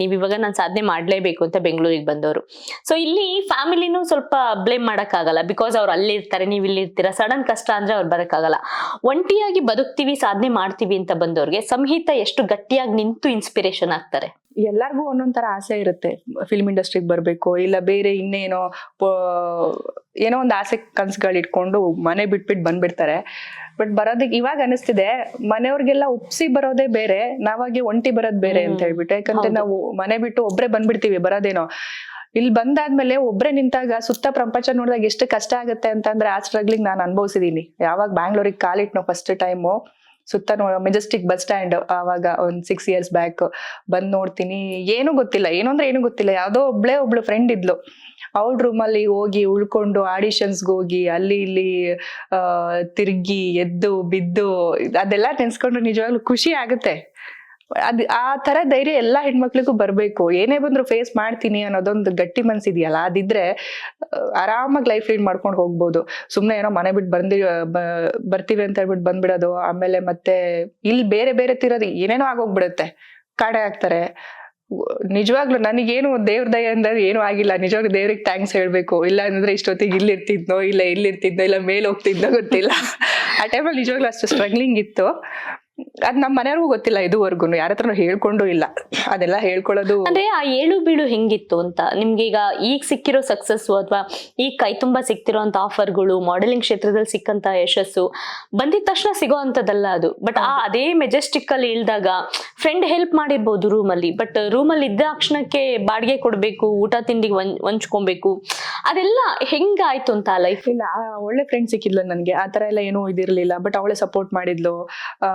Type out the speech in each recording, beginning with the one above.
ನೀವ್ ಇವಾಗ ನಾನು ಸಾಧನೆ ಮಾಡ್ಲೇಬೇಕು ಅಂತ ಬೆಂಗಳೂರಿಗೆ ಬಂದವರು. ಸೊ ಇಲ್ಲಿ ಫ್ಯಾಮಿಲಿನೂ ಸ್ವಲ್ಪ ಬ್ಲೇಮ್ ಮಾಡೋಕ್ಕಾಗಲ್ಲ. ಬಿಕಾಸ್ ಅವ್ರು ಅಲ್ಲಿ ಇರ್ತಾರೆ ನೀವು ಇಲ್ಲಿ ಇರ್ತೀರಾ ಸಡನ್ ಕಷ್ಟ ಅಂದರೆ ಅವ್ರು ಬರೋಕ್ಕಾಗಲ್ಲ. ಒಂಟಿಯಾಗಿ ಬದುಕ್ತೀವಿ, ಸಾಧನೆ ಮಾಡ್ತೀವಿ ಅಂತ ಬಂದವ್ರಿಗೆ ಸಂಹಿತ ಎಷ್ಟು ಗಟ್ಟಿಯಾಗಿ ನಿಂತು ಇನ್ಸ್ಪಿರೇಷನ್ ಆಗ್ತಾರೆ. ಎಲ್ಲರಿಗೂ ಒಂದೊಂದ್ ತರ ಆಸೆ ಇರುತ್ತೆ. ಫಿಲ್ಮ್ ಇಂಡಸ್ಟ್ರಿಗೆ ಬರಬೇಕು, ಇಲ್ಲ ಬೇರೆ ಇನ್ನೇನೋ ಏನೋ ಒಂದು ಆಸೆ ಕನ್ಸುಗಳು ಇಟ್ಕೊಂಡು ಮನೆ ಬಿಟ್ಬಿಟ್ಟು ಬಂದ್ಬಿಡ್ತಾರೆ. ಬಟ್ ಬರೋದಕ್ಕೆ ಇವಾಗ ಅನಿಸ್ತಿದೆ ಮನೆಯವ್ರಿಗೆಲ್ಲ ಒಪ್ಸಿ ಬರೋದೇ ಬೇರೆ ನಾವಾಗಿ ಒಂಟಿ ಬರೋದ್ ಬೇರೆ ಅಂತ. ಹೇಳ್ಬಿಟ್ಟು. ಯಾಕಂದ್ರೆ ನಾವು ಮನೆ ಬಿಟ್ಟು ಒಬ್ರೆ ಬಂದ್ಬಿಡ್ತೀವಿ ಬರೋದೇನೋ. ಇಲ್ಲಿ ಬಂದಾದ್ಮೇಲೆ ಒಬ್ರೆ ನಿಂತಾಗ ಸುತ್ತ ಪ್ರಪಂಚ ನೋಡಿದಾಗ ಎಷ್ಟು ಕಷ್ಟ ಆಗುತ್ತೆ ಅಂತಂದ್ರೆ ಆ ಸ್ಟ್ರಗ್ಲಿಂಗ್ ನಾನು ಅನುಭವಿಸಿದೀನಿ. ಯಾವಾಗ ಬ್ಯಾಂಗ್ಳೂರಿಗೆ ಕಾಲಿಟ್ನೋ ಫಸ್ಟ್ ಟೈಮು ಸುತ್ತ ನೋಡ ಮೆಜೆಸ್ಟಿಕ್ ಬಸ್ ಸ್ಟ್ಯಾಂಡ್ ಆವಾಗ ಒಂದ್ ಸಿಕ್ಸ್ ಇಯರ್ಸ್ ಬ್ಯಾಕ್ ಬಂದ್ ನೋಡ್ತೀನಿ. ಏನು ಗೊತ್ತಿಲ್ಲ ಏನು ಅಂದ್ರೆ ಏನು ಗೊತ್ತಿಲ್ಲ, ಯಾವ್ದೋ ಒಬ್ಳೆ ಒಬ್ಳು ಫ್ರೆಂಡ್ ಇದ್ಲು. ಅವಳ ರೂಮಲ್ಲಿ ಹೋಗಿ ಉಳ್ಕೊಂಡು ಆಡಿಷನ್ಸ್ಗೆ ಹೋಗಿ, ಅಲ್ಲಿ ಇಲ್ಲಿ ತಿರ್ಗಿ ಎದ್ದು, ಬಿದ್ದು, ಅದೆಲ್ಲ ನೆನ್ಸ್ಕೊಂಡ್ರೆ ನಿಜವಾಗ್ಲೂ ಖುಷಿ ಆಗುತ್ತೆ. ಅದ್ ಆ ತರ ಧೈರ್ಯ ಎಲ್ಲಾ ಹೆಣ್ಮಕ್ಳಿಗೂ ಬರ್ಬೇಕು. ಏನೇ ಬಂದ್ರು ಫೇಸ್ ಮಾಡ್ತೀನಿ ಅನ್ನೋದೊಂದು ಗಟ್ಟಿ ಮನ್ಸಿದೆಯಲ್ಲ, ಅದಿದ್ರೆ ಆರಾಮಾಗಿ ಲೈಫ್ ಲೀಡ್ ಮಾಡ್ಕೊಂಡು ಹೋಗ್ಬೋದು. ಸುಮ್ನೆ ಏನೋ ಮನೆ ಬಿಟ್ಟು ಬಂದಿ ಬರ್ತೀವಿ ಅಂತ ಹೇಳ್ಬಿಟ್ಟು ಬಂದ್ಬಿಡೋದು, ಆಮೇಲೆ ಮತ್ತೆ ಇಲ್ಲಿ ಬೇರೆ ಬೇರೆ ತಿರೋದು, ಏನೇನೋ ಆಗೋಗ್ಬಿಡುತ್ತೆ. ಕಾಡೆ ಆಗ್ತಾರೆ ನಿಜವಾಗ್ಲೂ ನನಗೇನು ದೇವ್ರ ದಯ ಅಂದ್ರೆ ಏನು ಆಗಿಲ್ಲ. ನಿಜವಾಗ್ಲೂ ದೇವ್ರಿಗೆ ಥ್ಯಾಂಕ್ಸ್ ಹೇಳ್ಬೇಕು. ಇಲ್ಲ ಅಂದ್ರೆ ಇಷ್ಟೊತ್ತಿಗೆ ಇಲ್ಲಿ ಇರ್ತಿದ್ನೋ, ಇಲ್ಲ ಇಲ್ಲಿ ಇರ್ತಿದ್ನೋ, ಇಲ್ಲ ಮೇಲೆ ಹೋಗ್ತಿದ್ನೋ ಗೊತ್ತಿಲ್ಲ. ಆ ಟೈಮಲ್ಲಿ ನಿಜವಾಗ್ಲೂ ಅಷ್ಟು ಸ್ಟ್ರಗ್ಲಿಂಗ್ ಇತ್ತು. ಅದ್ ನಮ್ಮ ಮನೆಯವ್ರಿಗೂ ಗೊತ್ತಿಲ್ಲ ಇದುವರೆಗೂ ಯಾರ ಹತ್ರನೂ ಹೇಳ್ಕೊಂಡು ಇಲ್ಲ. ಅದೆಲ್ಲ ಹೇಳ್ಕೊಳ್ಳೋದು ಅಂದ್ರೆ ಆ ಏಳು ಬೀಳು ಹೆಂಗಿತ್ತು ಅಂತ? ನಿಮ್ಗೆ ಈಗ ಈಗ ಸಿಕ್ಕಿರೋ ಸಕ್ಸಸ್ ಅಥವಾ ಈಗ ಕೈ ತುಂಬಾ ಸಿಕ್ತಿರೋಂತ ಆಫರ್ಗಳು ಮಾಡೆಲಿಂಗ್ ಕ್ಷೇತ್ರದಲ್ಲಿ ಸಿಕ್ಕಂತ ಯಶಸ್ಸು ಬಂದಿದ ತಕ್ಷಣ ಸಿಗೋ ಅಂತದಲ್ಲ ಅದು. ಬಟ್ ಆ ಅದೇ ಮೆಜೆಸ್ಟಿಕ್ ಅಲ್ಲಿ ಇಳ್ದಾಗ ಫ್ರೆಂಡ್ ಹೆಲ್ಪ್ ಮಾಡಿರ್ಬೋದು ರೂಮ್ ಅಲ್ಲಿ. ಬಟ್ ರೂಮ್ ಅಲ್ಲಿ ಇದ್ದ ಅಕ್ಷಣಕ್ಕೆ ಬಾಡಿಗೆ ಕೊಡ್ಬೇಕು ಊಟ ತಿಂಡಿಗೆ ಹಂಚ್ಕೊಬೇಕು ಅದೆಲ್ಲ ಹೆಂಗಾಯ್ತು ಅಂತ ಲೈಫ್ ಇಲ್ಲ ಆ ಒಳ್ಳೆ ಫ್ರೆಂಡ್ ಸಿಕ್ಕಿದ್ಲು ನನಗೆ. ಆ ತರ ಎಲ್ಲ ಏನೂ ಇದಿರ್ಲಿಲ್ಲ. ಬಟ್ ಅವಳೆ ಸಪೋರ್ಟ್ ಮಾಡಿದ್ಲು. ಆ,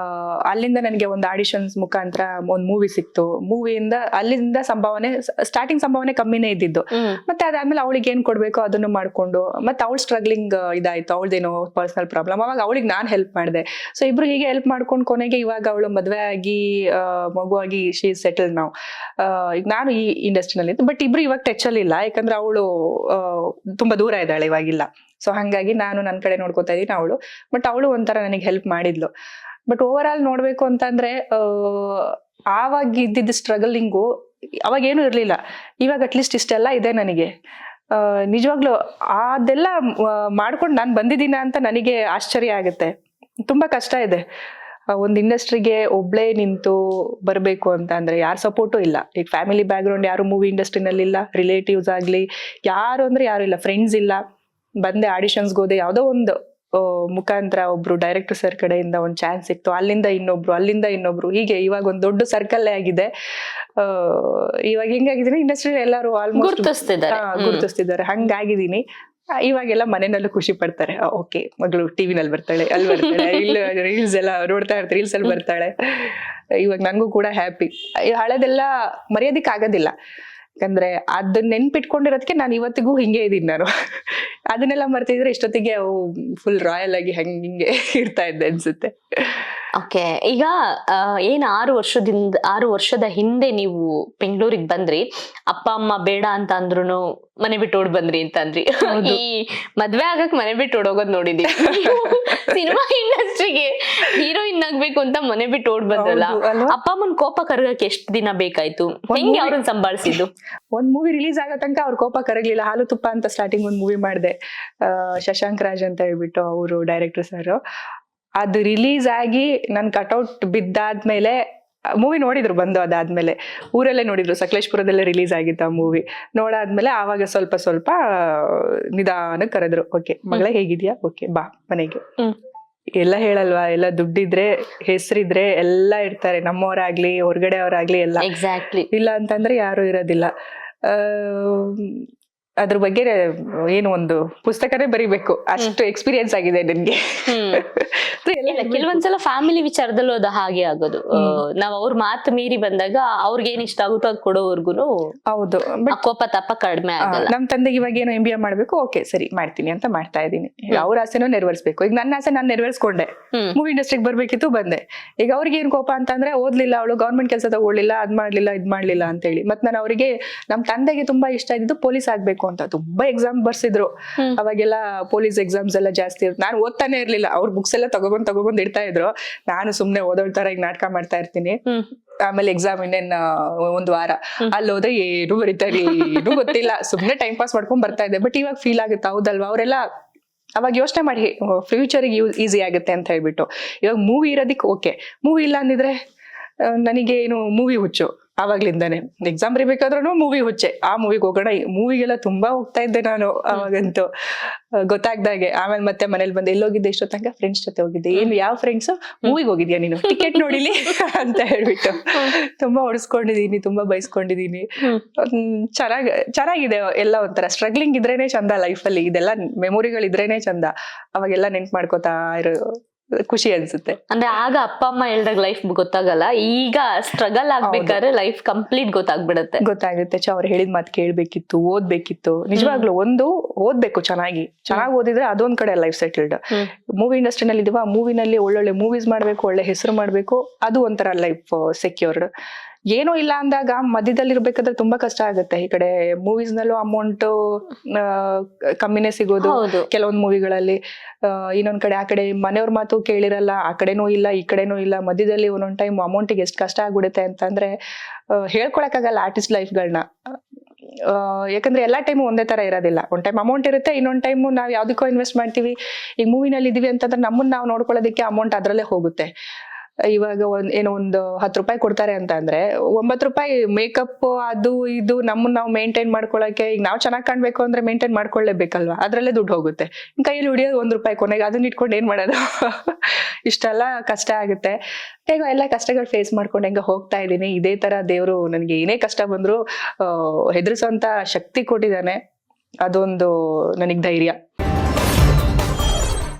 ಅಲ್ಲಿಂದ ನನಗೆ ಒಂದು ಆಡಿಷನ್ಸ್ ಮುಖಾಂತರ ಒಂದು ಮೂವಿ ಸಿಕ್ತು. ಮೂವಿಯಿಂದ ಅಲ್ಲಿಂದ ಸಂಭಾವನೆ ಸ್ಟಾರ್ಟಿಂಗ್ ಸಂಭಾವನೆ ಕಮ್ಮಿನೇ ಇದ್ದಿದ್ದು. ಮತ್ತೆ ಅದಾದ್ಮೇಲೆ ಅವಳಿಗೆ ಏನ್ ಕೊಡ್ಬೇಕು ಅದನ್ನು ಮಾಡ್ಕೊಂಡು ಮತ್ತೆ ಅವಳು ಸ್ಟ್ರಗ್ಲಿಂಗ್ ಇದಾಯ್ತು. ಅವಳದೇನೋ ಪರ್ಸನಲ್ ಪ್ರಾಬ್ಲಮ್ ಅವಾಗ ಅವಳಿಗೆ ನಾನು ಹೆಲ್ಪ್ ಮಾಡಿದೆ. ಸೊ ಇಬ್ರು ಹೀಗೆ ಹೆಲ್ಪ್ ಮಾಡ್ಕೊಂಡು ಕೊನೆಗೆ ಇವಾಗ ಅವಳು ಮದುವೆ ಆಗಿ ಮಗುವಾಗಿ ಶಿ ಸೆಟಲ್ ನಾವು ಈಗ ನಾನು ಈ ಇಂಡಸ್ಟ್ರಿನಲ್ಲಿ ಬಟ್ ಇಬ್ರು ಇವಾಗ ಟಚ್ ಅಲ್ಲಿ ಇಲ್ಲ. ಯಾಕಂದ್ರೆ ಅವಳು ತುಂಬಾ ದೂರ ಇದ್ದಾಳೆ ಇವಾಗಿಲ್ಲ. ಸೊ ಹಂಗಾಗಿ ನಾನು ನನ್ನ ಕಡೆ ನೋಡ್ಕೋತಾ ಇದ್ದೀನಿ ಅವಳು. ಬಟ್ ಅವಳು ಒಂಥರ ನನಗೆ ಹೆಲ್ಪ್ ಮಾಡಿದ್ಲು. ಬಟ್ ಓವರ್ ಆಲ್ ನೋಡ್ಬೇಕು ಅಂತಂದ್ರೆ ಆವಾಗ ಇದ್ದಿದ್ದ ಸ್ಟ್ರಗಲಿಂಗು ಅವಾಗ ಏನು ಇರ್ಲಿಲ್ಲ. ಇವಾಗ ಅಟ್ಲೀಸ್ಟ್ ಇಷ್ಟೆಲ್ಲ ಇದೆ ನನಗೆ. ನಿಜವಾಗ್ಲೂ ಅದೆಲ್ಲ ಮಾಡ್ಕೊಂಡು ನಾನು ಬಂದಿದ್ದೀನ ಅಂತ ನನಗೆ ಆಶ್ಚರ್ಯ ಆಗುತ್ತೆ. ತುಂಬಾ ಕಷ್ಟ ಇದೆ. ಒಂದು ಇಂಡಸ್ಟ್ರಿಗೆ ಒಬ್ಳೇ ನಿಂತು ಬರಬೇಕು ಅಂತ ಅಂದ್ರೆ ಯಾರು ಸಪೋರ್ಟು ಇಲ್ಲ. ಈಗ ಫ್ಯಾಮಿಲಿ ಬ್ಯಾಕ್ಗ್ರೌಂಡ್ ಯಾರು ಮೂವಿ ಇಂಡಸ್ಟ್ರಿನಲ್ಲಿ ಇಲ್ಲ ರಿಲೇಟಿವ್ಸ್ ಆಗಲಿ, ಯಾರು ಅಂದ್ರೆ ಯಾರು ಇಲ್ಲ ಫ್ರೆಂಡ್ಸ್ ಇಲ್ಲ. ಬಂದೆ ಆಡಿಷನ್ಸ್ಗೆ ಹೋದೆ ಯಾವುದೋ ಒಂದು ಮುಖಾಂತರ ಒಬ್ರು ಡೈರೆಕ್ಟರ್ ಸರ್ ಕಡೆಯಿಂದ ಒಂದು ಚಾನ್ಸ್ ಸಿಕ್ತು. ಅಲ್ಲಿಂದ ಇನ್ನೊಬ್ರು ಅಲ್ಲಿಂದ ಇನ್ನೊಬ್ರು. ಹೀಗೆ ಇವಾಗ ಒಂದು ದೊಡ್ಡ ಸರ್ಕಲ್ ಆಗಿದೆ. ಆ, ಇವಾಗ ಹೆಂಗಾಗಿದ್ದೀನಿ ಇಂಡಸ್ಟ್ರಿ ಎಲ್ಲರೂ ಆಲ್ಮೋಸ್ಟ್ ಗುರುತಿಸ್ತಿದ್ದಾರೆ. ಗುರುತಿಸ್ತಿದ್ದಾರೆ. ಹಂಗಾಗಿದ್ದೀನಿ ಇವಾಗೆಲ್ಲ ಮನೆಯಲ್ಲೂ ಖುಷಿ ಪಡ್ತಾರೆ. ಓಕೆ ಮಗಳು ಟಿವಿನಲ್ಲಿ ಬರ್ತಾಳೆ ಅಲ್ಲಿ ಬರ್ತಾಳೆ ಇಲ್ಲಿ ರೀಲ್ಸ್ ಎಲ್ಲ ನೋಡ್ತಾ ಇರ್ತಾರೆ ರೀಲ್ಸ್ ಅಲ್ಲಿ ಬರ್ತಾಳೆ. ಇವಾಗ ನನಗೂ ಕೂಡ ಹ್ಯಾಪಿ ಹಳೆದೆಲ್ಲ ಮರ್ಯಾದಿಕ್ ಆಗೋದಿಲ್ಲ ಯಾಕಂದ್ರೆ ಅದನ್ನ ನೆನ್ಪಿಟ್ಕೊಂಡಿರೋದಕ್ಕೆ ನಾನು ಇವತ್ತಿಗೂ ಹಿಂಗೆ ಇದೀನಿ ನಾನು. ಅದನ್ನೆಲ್ಲ ಮರ್ತಿದ್ರೆ ಇಷ್ಟೊತ್ತಿಗೆ ಅವು ಫುಲ್ ರಾಯಲ್ ಆಗಿ ಹಂಗೆ ಹಿಂಗೆ ಇರ್ತಾ ಇದ್ದೆ ಅನ್ಸುತ್ತೆ. ಓಕೆ ಈಗ ಏನು ಆರು ವರ್ಷದಿಂದ ಆರು ವರ್ಷದ ಹಿಂದೆ ನೀವು ಬೆಂಗಳೂರಿಗೆ ಬಂದ್ರಿ? ಅಪ್ಪ ಅಮ್ಮ ಬೇಡ ಅಂತ ಅಂದ್ರು ಮನೆ ಬಿಟ್ಟು ಓಡ್ ಬಂದ್ರಿ ಅಂತ ಅಂದ್ರಿ. ಈ ಮದ್ವೆ ಆಗಕ್ ಮನೆ ಬಿಟ್ಟು ಓಡೋಗೋದ್ ನೋಡಿದೀವಿ. ಸಿನಿಮಾ ಇಂಡಸ್ಟ್ರಿಗೆ ಹೀರೋಯಿನ್ ಆಗ್ಬೇಕು ಅಂತ ಮನೆ ಬಿಟ್ಟು ಓಡ್ ಬಂದಲ್ಲ. ಅಪ್ಪ ಅಮ್ಮನ್ ಕೋಪ ಕರಗಕ್ಕೆ ಎಷ್ಟ್ ದಿನ ಬೇಕಾಯ್ತು? ಹೆಂಗೆ ಅವ್ರನ್ನ ಸಂಭಾಳಿಸಿದ್ದು? ಒಂದ್ ಮೂವಿ ರಿಲೀಸ್ ಆಗೋ ತನಕ ಅವ್ರ ಕೋಪ ಕರಗ್ಲಿಲ್ಲ. ಹಾಲು ತುಪ್ಪ ಅಂತ ಸ್ಟಾರ್ಟಿಂಗ್ ಒಂದ್ ಮೂವಿ ಮಾಡಿದೆ. ಶಶಾಂಕ್ ರಾಜ್ ಅಂತ ಹೇಳ್ಬಿಟ್ಟು ಅವರು ಡೈರೆಕ್ಟರ್ ಸರ್. ಅದು ರಿಲೀಸ್ ಆಗಿ ನನ್ ಕಟೌಟ್ ಬಿದ್ದಾದ್ಮೇಲೆ ಮೂವಿ ನೋಡಿದ್ರು ಬಂದು ಅದಾದ್ಮೇಲೆ. ಊರಲ್ಲೇ ನೋಡಿದ್ರು ಸಕಲೇಶ್ಪುರದಲ್ಲೇ ರಿಲೀಸ್ ಆಗಿತ್ತು ಆ ಮೂವಿ. ನೋಡಾದ್ಮೇಲೆ ಆವಾಗ ಸ್ವಲ್ಪ ಸ್ವಲ್ಪ ನಿಧಾನಕ್ಕೆ ಕರೆದ್ರು. ಓಕೆ ಮಗಳೇ ಹೇಗಿದ್ಯಾ? ಓಕೆ ಬಾ ಮನೆಗೆ. ಎಲ್ಲ ಹೇಳಲ್ವಾ? ಎಲ್ಲ ದುಡ್ಡಿದ್ರೆ ಹೆಸರಿದ್ರೆ ಎಲ್ಲ ಇರ್ತಾರೆ ನಮ್ಮವರಾಗ್ಲಿ ಹೊರಗಡೆ ಅವರಾಗ್ಲಿ ಎಲ್ಲ. ಎಕ್ಸಾಕ್ಟ್ಲಿ ಇಲ್ಲ ಅಂತಂದ್ರೆ ಯಾರು ಇರೋದಿಲ್ಲ. ಆ, ಅದ್ರ ಬಗ್ಗೆ ಏನು ಒಂದು ಪುಸ್ತಕನೇ ಬರಿಬೇಕು. ಅಷ್ಟು ಎಕ್ಸ್ಪೀರಿಯನ್ಸ್ ಆಗಿದೆ ನನ್ಗೆ. ಕೆಲವೊಂದ್ಸಲ ಫ್ಯಾಮಿಲಿ ವಿಚಾರದಲ್ಲೂ ಅದು ಹಾಗೆ ಆಗೋದು. ನಾವ್ ಅವ್ರ ಮಾತು ಮೀರಿ ಬಂದಾಗ ಅವ್ರಿಗೆ ಏನ್ ಇಷ್ಟ ಆಗುತ್ತೋ ಅದು ಕೊಡೋವರ್ಗುನು ಹೌದು. ಕೋಪ ತಪ್ಪ ಕಡಿಮೆ ಆಗಲ್ಲ. ನಮ್ ತಂದೆಗೆ ಇವಾಗ ಏನು ಎಂ ಬಿ ಎ ಮಾಡ್ಬೇಕು ಓಕೆ ಸರಿ ಮಾಡ್ತೀನಿ ಅಂತ ಮಾಡ್ತಾ ಇದ್ದೀನಿ. ಅವ್ರ ಆಸೆನೂ ನೆರವೇರಿಸ್ಬೇಕು. ಈಗ ನನ್ನ ಆಸೆ ನಾನು ನೆರವೇರಿಸ್ಕೊಂಡೆ. ಮೂವಿ ಇಂಡಸ್ಟ್ರಿಗೆ ಬರ್ಬೇಕಿತ್ತು ಬಂದೆ. ಈಗ ಅವ್ರಿಗೆ ಏನ್ ಕೋಪ ಅಂತಂದ್ರೆ ಓದ್ಲಿಲ್ಲ ಅವಳು ಗೌರ್ಮೆಂಟ್ ಕೆಲಸ ತಗೊಳ್ಳಿಲ್ಲ ಅದ್ ಮಾಡ್ಲಿಲ್ಲ ಇದ್ ಮಾಡ್ಲಿಲ್ಲ ಅಂತ ಹೇಳಿ ಮತ್ ನಾನು ಅವರಿಗೆ ನಮ್ ತಂದೆಗೆ ತುಂಬಾ ಇಷ್ಟ ಇದ್ದು ಪೊಲೀಸ್ ಆಗ್ಬೇಕು ಅಂತ ತುಂಬಾ ಎಕ್ಸಾಮ್ ಬರ್ಸಿದ್ರು. ಅವಾಗೆಲ್ಲ ಪೊಲೀಸ್ ಎಕ್ಸಾಮ್ಸ್ ಎಲ್ಲ ಜಾಸ್ತಿ ಇರುತ್ತೆ ನಾನು ಓದ್ತಾನೆ ಇರ್ಲಿಲ್ಲ. ಅವ್ರ ಬುಕ್ಸ್ ಎಲ್ಲ ತಗೊಬಂದ್ ತಗೊಬಂದ್ ಇಡ್ತಾ ಇದ್ರು. ನಾನು ಸುಮ್ನೆ ಓದೋಳ್ ತರ ಈಗ ನಾಟಕ ಮಾಡ್ತಾ ಇರ್ತೀನಿ. ಆಮೇಲೆ ಎಕ್ಸಾಮ್ ಇನ್ನೇನ್ ಒಂದ್ ವಾರ. ಅಲ್ಲಿ ಹೋದ್ರೆ ಏನು ಬರೀತಾರೆ ಏನು ಗೊತ್ತಿಲ್ಲ. ಸುಮ್ನೆ ಟೈಮ್ ಪಾಸ್ ಮಾಡ್ಕೊಂಡ್ ಬರ್ತಾ ಇದ್ದೆ. ಬಟ್ ಇವಾಗ ಫೀಲ್ ಆಗುತ್ತೆ? ಹೌದಲ್ವಾ? ಅವರೆಲ್ಲ ಅವಾಗ ಯೋಚನೆ ಮಾಡಿ ಫ್ಯೂಚರ್ಗೆ ಯೂಸ್ ಈಸಿ ಆಗುತ್ತೆ ಅಂತ ಹೇಳ್ಬಿಟ್ಟು. ಇವಾಗ ಮೂವಿ ಇರೋದಿಕ್ ಓಕೆ ಮೂವಿ ಇಲ್ಲ ಅಂದಿದ್ರೆ ನನಗೆ ಏನು ಮೂವಿ ಹುಚ್ಚು ಆವಾಗ್ಲಿಂದಾನೆ. Exam ಬರಿಬೇಕಾದ್ರೂ movie ಹುಚ್ಚೆ. ಆ ಮೂವಿಗೆ ಹೋಗೋಣ. ಮೂವಿಗೆಲ್ಲ ತುಂಬಾ ಹೋಗ್ತಾ ಇದ್ದೆ ನಾನು ಅವಾಗಂತೂ ಗೊತ್ತಾಗ್ದಾಗೆ. ಆಮೇಲೆ ಮತ್ತೆ ಮನೇಲಿ ಬಂದು ಎಲ್ಲೋಗಿದ್ದೆ ಇಷ್ಟೋ ತನಕ ಫ್ರೆಂಡ್ಸ್ ಜೊತೆ ಹೋಗಿದ್ದೆ. ಏನು, ಯಾವ ಫ್ರೆಂಡ್ಸ್ ಮೂವಿಗೆ ಹೋಗಿದ್ಯಾ ನೀನು? ಟಿಕೆಟ್ ನೋಡಿಲಿ? ಅಂತ ಹೇಳ್ಬಿಟ್ಟು. ತುಂಬಾ ಹೊಡಿಸ್ಕೊಂಡಿದೀನಿ ತುಂಬಾ ಬೈಸ್ಕೊಂಡಿದೀನಿ. ಚೆನ್ನಾಗಿ, ಚೆನ್ನಾಗಿದೆ ಎಲ್ಲ ಒಂಥರ. ಸ್ಟ್ರಗ್ಲಿಂಗ್ ಇದ್ರೇನೆ ಚಂದ ಲೈಫಲ್ಲಿ ಇದೆಲ್ಲ ಮೆಮೊರಿಗಳು ಇದ್ರೇನೆ ಚಂದ. ಅವಾಗೆಲ್ಲ ನೆನ್ಪು ಮಾಡ್ಕೋತಾ ಇರೋ ಖುಷಿ ಅನ್ಸುತ್ತೆ. ಅಂದ್ರೆ ಆಗ ಅಪ್ಪ ಅಮ್ಮ ಹೇಳ್ದಾಗ ಲೈಫ್ ಗೊತ್ತಾಗಲ್ಲ. ಈಗ ಸ್ಟ್ರಗಲ್ ಆಗ್ಬೇಕಾದ್ರೆ ಲೈಫ್ ಕಂಪ್ಲೀಟ್ ಗೊತ್ತಾಗ್ಬಿಡತ್ತೆ. ಗೊತ್ತಾಗುತ್ತೆ. ಚ ಅವ್ರು ಹೇಳಿದ ಮಾತು ಕೇಳ್ಬೇಕಿತ್ತು ಓದ್ಬೇಕಿತ್ತು. ನಿಜವಾಗ್ಲೂ ಒಂದು ಓದ್ಬೇಕು ಚೆನ್ನಾಗಿ. ಚೆನ್ನಾಗಿ ಓದಿದ್ರೆ ಅದೊಂದ್ ಕಡೆ ಲೈಫ್ ಸೆಟಲ್ಡ್. ಮೂವಿ ಇಂಡಸ್ಟ್ರಿನಲ್ಲಿ ಇದೀವ ಮೂವಿನಲ್ಲಿ ಒಳ್ಳೊಳ್ಳೆ ಮೂವೀಸ್ ಮಾಡ್ಬೇಕು ಒಳ್ಳೆ ಹೆಸರು ಮಾಡ್ಬೇಕು ಅದು ಒಂಥರ ಲೈಫ್ ಸೆಕ್ಯೂರ್ಡ್ ಏನೂ ಇಲ್ಲ ಅಂದಾಗ ಮಧ್ಯದಲ್ಲಿ ಇರ್ಬೇಕಾದ್ರೆ ತುಂಬಾ ಕಷ್ಟ ಆಗುತ್ತೆ. ಈ ಕಡೆ ಮೂವೀಸ್ ನಲ್ಲೂ ಅಮೌಂಟ್ ಕಮ್ಮಿನೇ ಸಿಗೋದು. ಕೆಲವೊಂದು ಮೂವಿಗಳಲ್ಲಿ ಇನ್ನೊಂದ್ ಕಡೆ ಆ ಕಡೆ ಮನೆಯವ್ರ ಮಾತು ಕೇಳಿರಲ್ಲ ಆ ಕಡೆನೂ ಇಲ್ಲ ಈ ಕಡೆನೂ ಇಲ್ಲ ಮಧ್ಯದಲ್ಲಿ ಒಂದೊಂದ್ ಟೈಮ್ ಅಮೌಂಟಿಗೆ ಎಷ್ಟು ಕಷ್ಟ ಆಗ್ಬಿಡುತ್ತೆ ಅಂತಂದ್ರೆ ಹೇಳ್ಕೊಳಕ್ಕಾಗಲ್ಲ ಆರ್ಟಿಸ್ಟ್ ಲೈಫ್ಗಳನ್ನ ಯಾಕಂದ್ರೆ ಎಲ್ಲಾ ಟೈಮು ಒಂದೇ ತರ ಇರೋದಿಲ್ಲ. ಒಂದ್ ಟೈಮ್ ಅಮೌಂಟ್ ಇರುತ್ತೆ ಇನ್ನೊಂದ್ ಟೈಮ್ ನಾವ್ ಯಾವ್ದಕ್ಕೋ ಇನ್ವೆಸ್ಟ್ ಮಾಡ್ತೀವಿ. ಈಗ ಮೂವಿನಲ್ಲಿ ಇದೀವಿ ಅಂತಂದ್ರೆ ನಮ್ಮನ್ನ ನಾವು ನೋಡ್ಕೊಳ್ಳೋದಕ್ಕೆ ಅಮೌಂಟ್ ಅದ್ರಲ್ಲೇ ಹೋಗುತ್ತೆ. ಇವಾಗ ಒಂದ್ ಏನೋ ಒಂದು ಹತ್ತು ರೂಪಾಯಿ ಕೊಡ್ತಾರೆ ಅಂತ ಅಂದ್ರೆ ಒಂಬತ್ತು ರೂಪಾಯಿ ಮೇಕಪ್ ಅದು ಇದು ನಮ್ಮನ್ನ ನಾವು ಮೇಂಟೈನ್ ಮಾಡ್ಕೊಳಕ್ಕೆ ಈಗ ನಾವು ಚೆನ್ನಾಗಿ ಕಾಣ್ಬೇಕು ಅಂದ್ರೆ ಮೇಂಟೈನ್ ಮಾಡ್ಕೊಳ್ಳೇಬೇಕಲ್ವಾ ಅದ್ರಲ್ಲೇ ದುಡ್ಡು ಹೋಗುತ್ತೆ. ಕೈಯಲ್ಲಿ ಉಡಿಯೋದು ಒಂದ್ ರೂಪಾಯಿ ಕೊನೆಗೆ ಅದನ್ನ ಇಟ್ಕೊಂಡು ಏನ್ ಮಾಡೋದು? ಇಷ್ಟೆಲ್ಲ ಕಷ್ಟ ಆಗುತ್ತೆ. ಹೇಗೋ ಎಲ್ಲ ಕಷ್ಟಗಳು ಫೇಸ್ ಮಾಡ್ಕೊಂಡು ಹೆಂಗ ಹೋಗ್ತಾ ಇದ್ದೀನಿ. ಇದೇ ತರ ದೇವರು ನನಗೆ ಏನೇ ಕಷ್ಟ ಬಂದ್ರು ಹೆದರ್ಸೋಂತ ಶಕ್ತಿ ಕೊಟ್ಟಿದ್ದಾನೆ. ಅದೊಂದು ನನಗೆ ಧೈರ್ಯ.